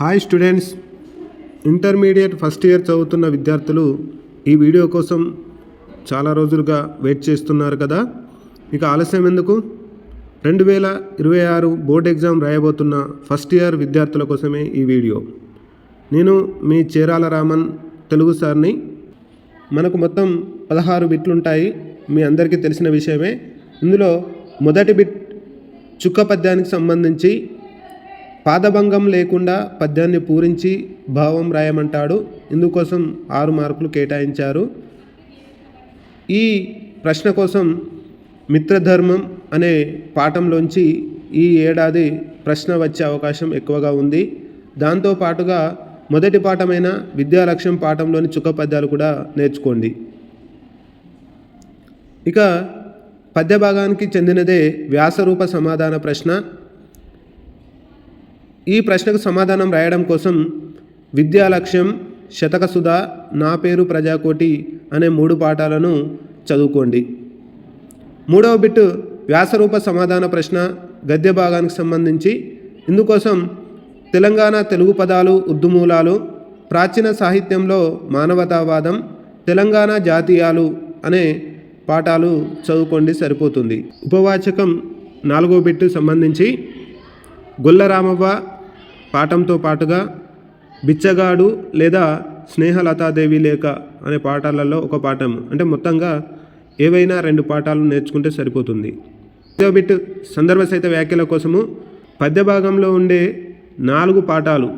Hi students intermediate first year చదువుతున్న విద్యార్థులు ఈ వీడియో కోసం చాలా రోజులుగా వెయిట్ చేస్తున్నారు కదా. ఇక ఆలస్యం ఎందుకు? రెండు వేల ఇరవై ఆరు బోర్డ్ ఎగ్జామ్ రాయబోతున్న ఫస్ట్ ఇయర్ విద్యార్థుల కోసమే ఈ వీడియో నేను మీ చేరాల రామన్ తెలుగు సార్ని. మనకు మొత్తం పదహారు బిట్లుంటాయి. మీ అందరికీ తెలిసిన విషయమే. ఇందులో మొదటి బిట్ చుక్క పద్యానికి సంబంధించి పాదభంగం లేకుండా పద్యాన్ని పూరించి భావం రాయమంటాడు. ఇందుకోసం ఆరు మార్కులు కేటాయించారు. ఈ ప్రశ్న కోసం మిత్రధర్మం అనే పాఠంలోంచి ఈ ఏడాది ప్రశ్న వచ్చే అవకాశం ఎక్కువగా ఉంది. దాంతో పాటుగా మొదటి పాఠమైన విద్యాలక్ష్యం పాఠంలోని చుక్క పద్యాలు కూడా నేర్చుకోండి. ఇక పద్య భాగానికి చెందినదే వ్యాసరూప సమాధాన ప్రశ్న. ఈ ప్రశ్నకు సమాధానం రాయడం కోసం విద్యాలక్ష్యం శతకసుధ నా పేరు ప్రజాకోటి అనే మూడు పాఠాలను చదువుకోండి. మూడవ బిట్ వ్యాసరూప సమాధాన ప్రశ్న గద్య భాగానికి సంబంధించి. ఇందుకోసం తెలంగాణ తెలుగు పదాలు ఉద్దుమూలాలు ప్రాచీన సాహిత్యంలో మానవతావాదం తెలంగాణ జాతీయాలు అనే పాఠాలు చదువుకోండి సరిపోతుంది. ఉపవాచకం నాలుగో బిట్టు సంబంధించి. గొల్లరామవ్వ పాఠంతో పాటుగా బిచ్చగాడు లేదా స్నేహలతాదేవి లేఖ అనే పాఠాలలో ఒక పాఠం. అంటే మొత్తంగా ఏవైనా రెండు పాఠాలు నేర్చుకుంటే సరిపోతుంది. బిట్ సందర్భ సహిత వ్యాఖ్యల కోసము పద్య భాగంలో ఉండే నాలుగు పాఠాలు.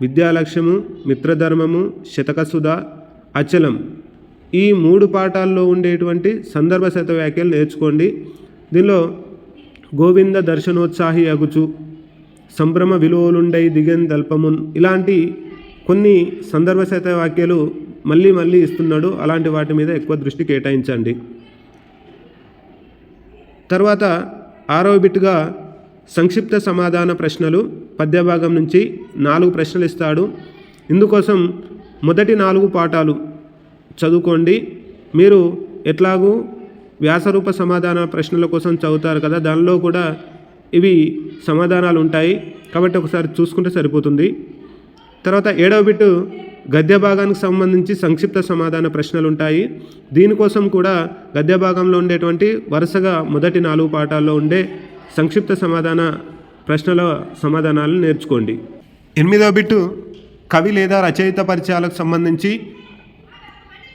విద్యాలక్ష్యము మిత్రధర్మము శతకసుధ అచలం. ఈ మూడు పాఠాల్లో ఉండేటువంటి సందర్భ సహిత వ్యాఖ్యలు నేర్చుకోండి. దీనిలో గోవింద దర్శనోత్సాహి అగుచు సంభ్రమ విలువలుండై దిగన్ దల్పమున్. ఇలాంటి కొన్ని సందర్భశత వాక్యాలు మళ్ళీ మళ్ళీ ఇస్తున్నాడు. అలాంటి వాటి మీద ఎక్కువ దృష్టి కేటాయించండి. తర్వాత ఆరో బిట్గా సంక్షిప్త సమాధాన ప్రశ్నలు. పద్యభాగం నుంచి నాలుగు ప్రశ్నలు ఇస్తాడు. ఇందుకోసం మొదటి నాలుగు పాఠాలు చదువుకోండి. మీరు ఎట్లాగూ వ్యాసరూప సమాధాన ప్రశ్నల కోసం చదువుతారు కదా దానిలో కూడా ఇవి సమాధానాలు ఉంటాయి కాబట్టి ఒకసారి చూసుకుంటే సరిపోతుంది. తర్వాత ఏడవ బిట్టు గద్య భాగానికి సంబంధించి సంక్షిప్త సమాధాన ప్రశ్నలు ఉంటాయి దీనికోసం కూడా గద్య భాగంలో ఉండేటువంటి వరుసగా మొదటి నాలుగు పాఠాల్లో ఉండే సంక్షిప్త సమాధాన ప్రశ్నల సమాధానాలను నేర్చుకోండి. ఎనిమిదవ బిట్టు కవి లేదా రచయిత పరిచయాలకు సంబంధించి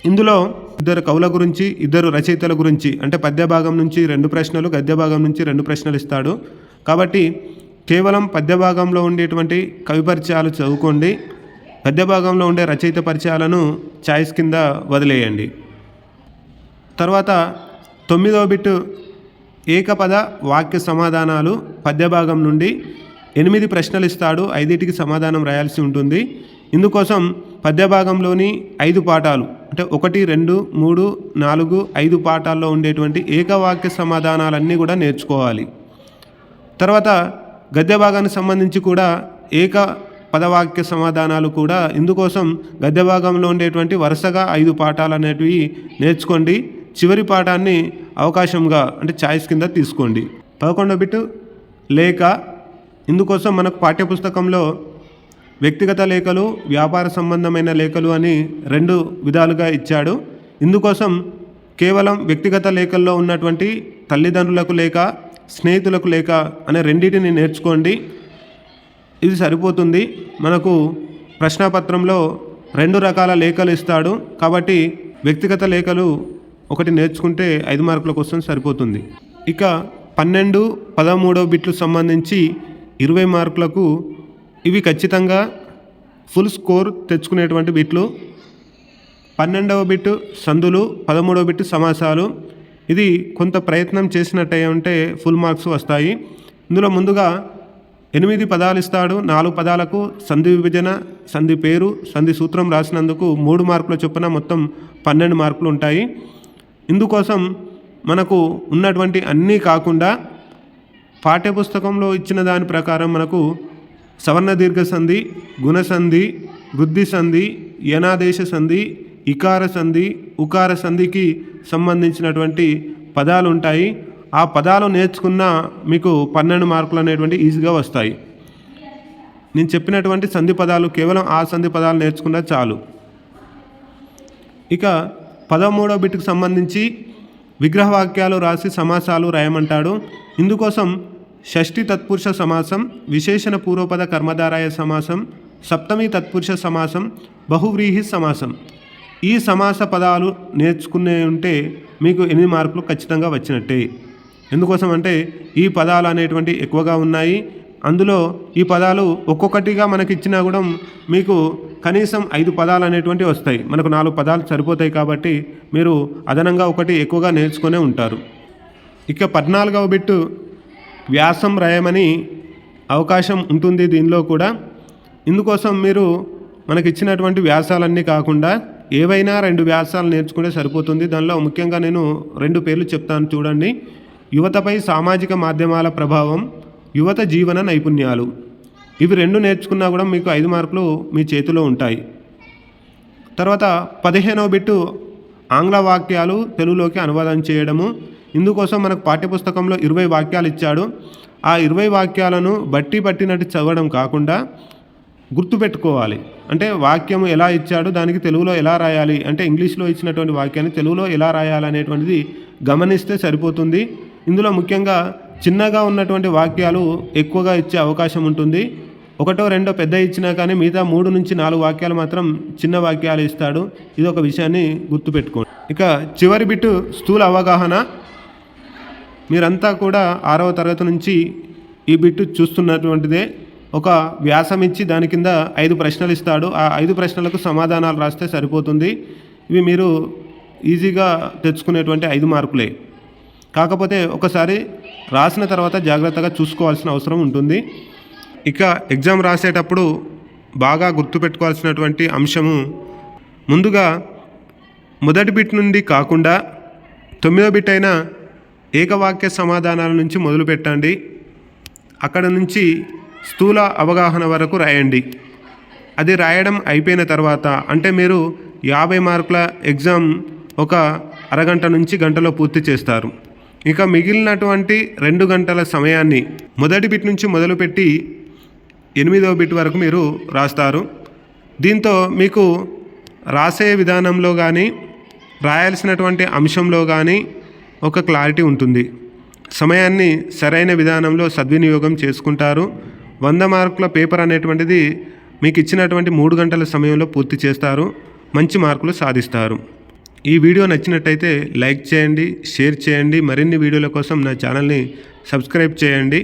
ఇందులో ఇద్దరు కవుల గురించి ఇద్దరు రచయితల గురించి అంటే పద్య భాగం నుంచి రెండు ప్రశ్నలు గద్య భాగం నుంచి రెండు ప్రశ్నలు ఇస్తాడు. కాబట్టి కేవలం పద్య భాగంలో ఉండేటువంటి కవి పరిచయాలు చదువుకోండి. పద్యభాగంలో ఉండే రచయిత పరిచయాలను ఛాయిస్ కింద వదిలేయండి. తర్వాత తొమ్మిదవ బిట్టు ఏకపద వాక్య సమాధానాలు పద్యభాగం నుండి ఎనిమిది ప్రశ్నలు ఇస్తాడు. ఐదింటికి సమాధానం రాయాల్సి ఉంటుంది. ఇందుకోసం పద్యభాగంలోని ఐదు పాఠాలు అంటే ఒకటి రెండు మూడు నాలుగు ఐదు పాఠాల్లో ఉండేటువంటి ఏకవాక్య సమాధానాలన్నీ కూడా నేర్చుకోవాలి. తర్వాత గద్య భాగానికి సంబంధించి కూడా ఏక పదవాక్య సమాధానాలు కూడా ఇందుకోసం గద్య భాగంలో ఉండేటువంటి వరుసగా ఐదు పాఠాలు అనేటివి నేర్చుకోండి. చివరి పాఠాన్ని అవకాశంగా అంటే ఛాయిస్ కింద తీసుకోండి. పదకొండో బిట్టు లేఖ. ఇందుకోసం మనకు పాఠ్యపుస్తకంలో వ్యక్తిగత లేఖలు వ్యాపార సంబంధమైన లేఖలు అని రెండు విధాలుగా ఇచ్చాడు. ఇందుకోసం కేవలం వ్యక్తిగత లేఖల్లో ఉన్నటువంటి తల్లిదండ్రులకు లేక స్నేహితులకు లేక అనే రెండింటిని నేర్చుకోండి. ఇది సరిపోతుంది. మనకు ప్రశ్నపత్రంలో రెండు రకాల లేఖలు ఇస్తాడు. కాబట్టి వ్యక్తిగత లేఖలు ఒకటి నేర్చుకుంటే ఐదు మార్కుల కోసం సరిపోతుంది. ఇక పన్నెండు పదమూడో బిట్లు సంబంధించి ఇరవై మార్కులకు ఇవి ఖచ్చితంగా ఫుల్ స్కోర్ తెచ్చుకునేటువంటి బిట్లు. పన్నెండవ బిట్టు సందులు పదమూడవ బిట్టు సమాసాలు. ఇది కొంత ప్రయత్నం చేసినట్టే ఉంటే ఫుల్ మార్క్స్ వస్తాయి. ఇందులో ముందుగా ఎనిమిది పదాలు ఇస్తాడు నాలుగు పదాలకు సంధి విభజన సంధి పేరు సంధి సూత్రం రాసినందుకు మూడు మార్కుల చొప్పున మొత్తం పన్నెండు మార్కులు ఉంటాయి. ఇందుకోసం మనకు ఉన్నటువంటి అన్నీ కాకుండా పాఠ్యపుస్తకంలో ఇచ్చిన దాని ప్రకారం మనకు సవర్ణ దీర్ఘ సంధి గుణసంధి వృద్ధి సంధి యనాదేశ సంధి ఇకార సంధి ఉకార సంధికి సంబంధించినటువంటి పదాలు ఉంటాయి ఆ పదాలు నేర్చుకున్న మీకు పన్నెండు మార్కులు అనేటువంటి ఈజీగా వస్తాయి. నేను చెప్పినటువంటి సంధి పదాలు కేవలం ఆ సంధి పదాలు నేర్చుకున్నా చాలు. ఇక పదమూడో బిట్కి సంబంధించి విగ్రహవాక్యాలు రాసి సమాసాలు రాయమంటాడు. ఇందుకోసం షష్ఠి తత్పురుష సమాసం విశేషణ పూర్వపద కర్మధారాయ సమాసం సప్తమి తత్పురుష సమాసం బహువ్రీహి సమాసం. ఈ సమాస పదాలు నేర్చుకునే ఉంటే మీకు ఎనిమిది మార్కులు ఖచ్చితంగా వచ్చినట్టే. ఎందుకోసం అంటే ఈ పదాలు అనేటువంటి ఎక్కువగా ఉన్నాయి. అందులో ఈ పదాలు ఒక్కొక్కటిగా మనకి ఇచ్చినా కూడా మీకు కనీసం ఐదు పదాలు అనేటువంటివి వస్తాయి. మనకు నాలుగు పదాలు సరిపోతాయి కాబట్టి మీరు అదనంగా ఒకటి ఎక్కువగా నేర్చుకునే ఉంటారు. ఇక పద్నాలుగవ బిట్టు వ్యాసం రాయమని అవకాశం ఉంటుంది దీనిలో కూడా. ఇందుకోసం మీరు మనకి ఇచ్చినటువంటి వ్యాసాలన్నీ కాకుండా ఏవైనా రెండు వ్యాసాలు నేర్చుకుంటే సరిపోతుంది. దానిలో ముఖ్యంగా నేను రెండు పేర్లు చెప్తాను చూడండి. యువతపై సామాజిక మాధ్యమాల ప్రభావం యువత జీవన నైపుణ్యాలు. ఇవి రెండు నేర్చుకున్నా కూడా మీకు ఐదు మార్కులు మీ చేతిలో ఉంటాయి. తర్వాత పదిహేనవ బిట్టు ఆంగ్ల వాక్యాలు తెలుగులోకి అనువాదం చేయడము. ఇందుకోసం మనకు పాఠ్యపుస్తకంలో ఇరవై వాక్యాలు ఇచ్చాడు. ఆ ఇరవై వాక్యాలను బట్టి పట్టినట్టు చదవడం కాకుండా గుర్తుపెట్టుకోవాలి. అంటే వాక్యం ఎలా ఇచ్చాడు దానికి తెలుగులో ఎలా రాయాలి అంటే ఇంగ్లీష్లో ఇచ్చినటువంటి వాక్యాన్ని తెలుగులో ఎలా రాయాలి అనేటువంటిది గమనిస్తే సరిపోతుంది. ఇందులో ముఖ్యంగా చిన్నగా ఉన్నటువంటి వాక్యాలు ఎక్కువగా ఇచ్చే అవకాశం ఉంటుంది. ఒకటో రెండో పెద్ద ఇచ్చినా కానీ మిగతా మూడు నుంచి నాలుగు వాక్యాలు మాత్రం చిన్న వాక్యాలు ఇస్తాడు. ఇది ఒక విషయాన్ని గుర్తుపెట్టుకోండి. ఇక చివరి బిట్టు స్థూల అవగాహన. మీరంతా కూడా ఆరవ తరగతి నుంచి ఈ బిట్టు చూస్తున్నటువంటిదే. ఒక వ్యాసం ఇచ్చి దాని కింద ఐదు ప్రశ్నలు ఇస్తాడు. ఆ ఐదు ప్రశ్నలకు సమాధానాలు రాస్తే సరిపోతుంది. ఇవి మీరు ఈజీగా తెచ్చుకునేటువంటి ఐదు మార్కులే. కాకపోతే ఒకసారి రాసిన తర్వాత జాగ్రత్తగా చూసుకోవాల్సిన అవసరం ఉంటుంది. ఇక ఎగ్జామ్ రాసేటప్పుడు బాగా గుర్తుపెట్టుకోవాల్సినటువంటి అంశము ముందుగా మొదటి బిట్ నుండి కాకుండా తొమ్మిదో బిట్ అయిన ఏకవాక్య సమాధానాల నుంచి మొదలు పెట్టండి అక్కడ నుంచి స్థూల అవగాహన వరకు రాయండి. అది రాయడం అయిపోయిన తర్వాత అంటే మీరు యాభై మార్కుల ఎగ్జామ్ ఒక అరగంట నుంచి గంటలో పూర్తి చేస్తారు. ఇక మిగిలినటువంటి రెండు గంటల సమయాన్ని మొదటి బిట్ నుంచి మొదలుపెట్టి ఎనిమిదవ బిట్ వరకు మీరు రాస్తారు. దీంతో మీకు రాసే విధానంలో కానీ రాయాల్సినటువంటి అంశంలో కానీ ఒక క్లారిటీ ఉంటుంది. సమయాన్ని సరైన విధానంలో సద్వినియోగం చేసుకుంటారు. వంద మార్కుల పేపర్ అనేటువంటిది మీకు ఇచ్చినటువంటి మూడు గంటల సమయంలో పూర్తి చేస్తారు మంచి మార్కులు సాధిస్తారు. ఈ వీడియో నచ్చినట్టయితే లైక్ చేయండి షేర్ చేయండి మరిన్ని వీడియోల కోసం నా ఛానల్ని సబ్స్క్రైబ్ చేయండి.